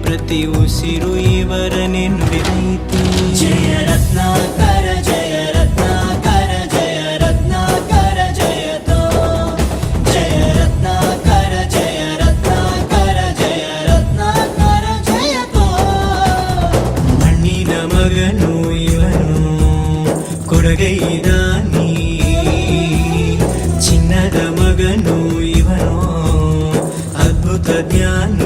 ప్రతి ఉసిరు ఇవర నిన్విదైతే జయ రత్నాకర జయ రత్నాకర జయ రత్నాకర జయతో. జయ రత్నాకర జయ రత్నాకర జయ రత్నాకర జయతో. మಣ್ಣಿన మగను ఇవను కొడగైద నీ చిన్నద మగను ఇవను అద్భుత జ్ఞాన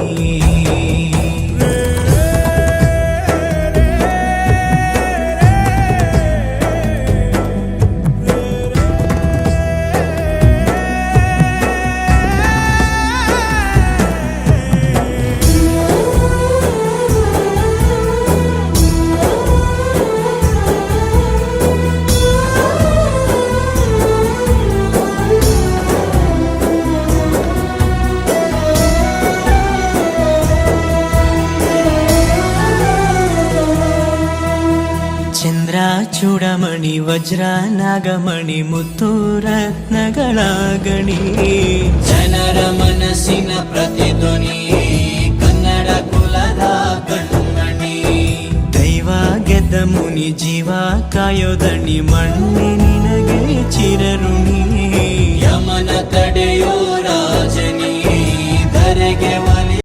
ಚಂದ್ರ ಚೂಡಮಣಿ ವಜ್ರ ನಾಗಮಣಿ ಮುತ್ತು ರತ್ನಗಳ ಗಣಿ ಜನರ ಮನಸ್ಸಿನ ಪ್ರತಿಧ್ವನಿ ಕನ್ನಡ ಕುಲದ ಕಣ್ಮಣಿ ದೈವ ಗೆದ್ದ ಮುನಿ ಜೀವ ಕಾಯೋದಣಿ ಮಣ್ಣಿ